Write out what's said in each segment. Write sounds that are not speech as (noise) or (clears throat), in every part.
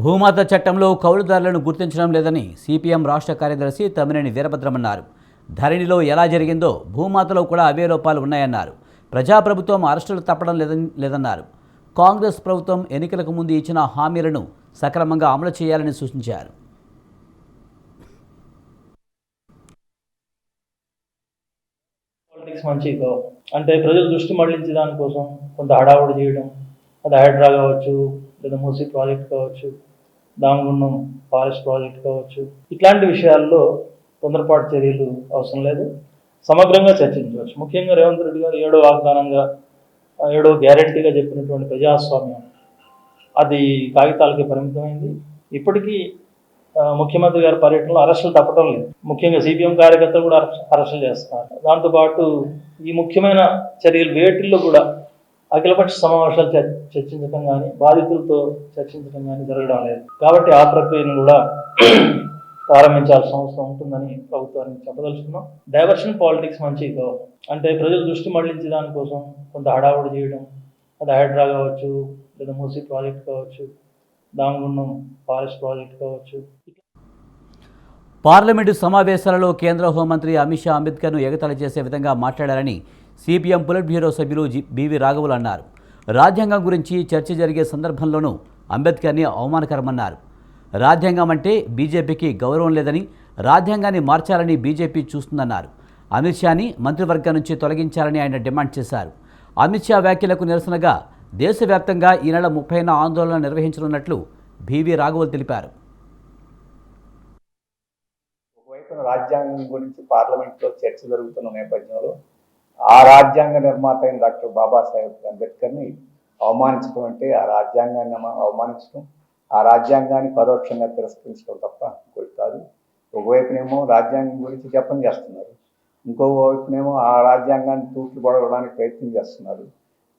భూమాత చట్టంలో కౌలుదారులను గుర్తించడం లేదని సిపిఎం రాష్ట్ర కార్యదర్శి తమ్మినేని వీరభద్రమన్నారు. ధరణిలో ఎలా జరిగిందో భూమాతలో కూడా అవే లోపాలు ఉన్నాయన్నారు. ప్రజాప్రభుత్వం అరెస్టులు తప్పడం లేదని లేదన్నారు. కాంగ్రెస్ ప్రభుత్వం ఎన్నికలకు ముందు ఇచ్చిన హామీలను సక్రమంగా అమలు చేయాలని సూచించారు. పాలిటిక్స్ మంచి అంటే ప్రజల దృష్టి మళ్ళించే దానికోసం కొంత హడావుడి చేయడం అది హైడ్రా కావచ్చు లేదా మూసీ ప్రాజెక్ట్ కావచ్చు దామగుండం ఫారెస్ట్ ప్రాజెక్ట్ కావచ్చు ఇట్లాంటి విషయాల్లో తొందరపాటు చర్యలు అవసరం లేదు. సమగ్రంగా చర్చించవచ్చు. ముఖ్యంగా రేవంత్ రెడ్డి గారు ఏడో వాగ్దానంగా ఏడో గ్యారెంటీగా చెప్పినటువంటి ప్రజాస్వామ్యం అది కాగితాలకి పరిమితమైంది. ఇప్పటికీ ముఖ్యమంత్రి గారి పర్యటనలో అరెస్టులు తప్పడం లేదు. ముఖ్యంగా సిపిఎం కార్యకర్తలు కూడా అరెస్ట్ అరెస్టులు చేస్తున్నారు. దాంతోపాటు ఈ ముఖ్యమైన చర్యలు వేటిల్లో కూడా అఖిలపక్ష సమావేశాలు చర్చించడం కానీ బాధితులతో చర్చించడం కానీ జరగడం లేదు. కాబట్టి ఆ ప్రక్రియను కూడా (clears throat) ప్రారంభించాల్సిన అవసరం ఉంటుందని ప్రభుత్వానికి చెప్పదలుచుకున్నాం. డైవర్షన్ పాలిటిక్స్ మంచిది కావు అంటే ప్రజల దృష్టి మళ్ళించే దానికోసం కొంత హడావుడి చేయడం అది హైడ్రా కావచ్చు లేదా మూసీ ప్రాజెక్ట్ కావచ్చు దామగుండం ఫారెస్ట్ ప్రాజెక్ట్ కావచ్చు. పార్లమెంటు సమావేశాలలో కేంద్ర హోంమంత్రి అమిత్ షా అంబేద్కర్ను ఎగతాళి చేసే విధంగా మాట్లాడారని సిపిఎం పొలిట్ బ్యూరో సభ్యులు బివి రాఘవులు అన్నారు. రాజ్యాంగం గురించి చర్చ జరిగే సందర్భంలోనూ అంబేద్కర్ని అవమానకరమన్నారు. రాజ్యాంగం అంటే బీజేపీకి గౌరవం లేదని రాజ్యాంగాన్ని మార్చాలని బీజేపీ చూస్తుందన్నారు. అమిత్ షాని మంత్రివర్గం నుంచి తొలగించాలని ఆయన డిమాండ్ చేశారు. అమిత్ షా వ్యాఖ్యలకు నిరసనగా దేశవ్యాప్తంగా ఈ నెల ముప్పైన ఆందోళన నిర్వహించనున్నట్లు బీవీ రాఘవులు తెలిపారు. ఒకవైపున రాజ్యాంగం గురించి పార్లమెంట్లో చర్చ జరుగుతున్న నేపథ్యంలో ఆ రాజ్యాంగ నిర్మాత అయిన డాక్టర్ బాబాసాహెబ్ అంబేద్కర్ని అవమానించడం అంటే ఆ రాజ్యాంగాన్ని అవమానించడం. ఆ రాజ్యాంగాన్ని పరోక్షంగా తిరస్కరించడం తప్ప ఇంకోటి కాదు. ఒకవైపునేమో రాజ్యాంగం గురించి జపం చేస్తున్నారు. ఇంకోవైపునేమో ఆ రాజ్యాంగాన్ని తూట్లు పడవడానికి ప్రయత్నం చేస్తున్నారు.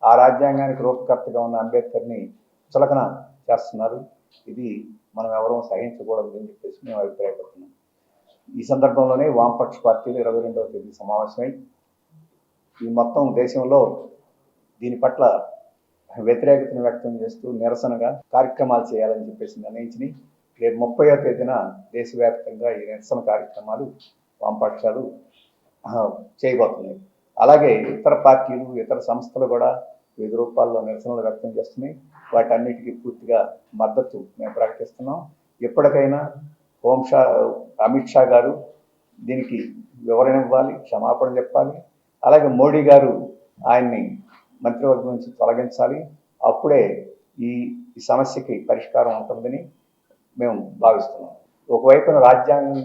ఆ రాజ్యాంగానికి రూపకర్తగా ఉన్న అంబేద్కర్ని చులకన చేస్తున్నారు. ఇది మనం ఎవరూ సహించకూడదు అని చెప్పేసి మేము అభిప్రాయపడుతున్నాం. ఈ సందర్భంలోనే వామపక్ష పార్టీలు ఇరవై రెండవ తేదీ సమావేశమై ఈ మొత్తం దేశంలో దీని పట్ల వ్యతిరేకతను వ్యక్తం చేస్తూ నిరసనగా కార్యక్రమాలు చేయాలని చెప్పేసి నిర్ణయించి రేపు ముప్పయో తేదీన దేశవ్యాప్తంగా ఈ నిరసన కార్యక్రమాలు వామపక్షాలు చేయబోతున్నాయి. అలాగే ఇతర పార్టీలు ఇతర సంస్థలు కూడా వివిధ రూపాల్లో నిరసనలు వ్యక్తం చేస్తున్నాయి. వాటన్నిటికీ పూర్తిగా మద్దతు మేము ప్రకటిస్తున్నాం. ఎప్పటికైనా హోంషా అమిత్ షా గారు దీనికి వివరణ ఇవ్వాలి క్షమాపణ చెప్పాలి. అలాగే మోడీ గారు ఆయన్ని మంత్రివర్గం నుంచి తొలగించాలి. అప్పుడే ఈ సమస్యకి పరిష్కారం ఉంటుందని మేము భావిస్తున్నాం. ఒకవైపున రాజ్యాంగం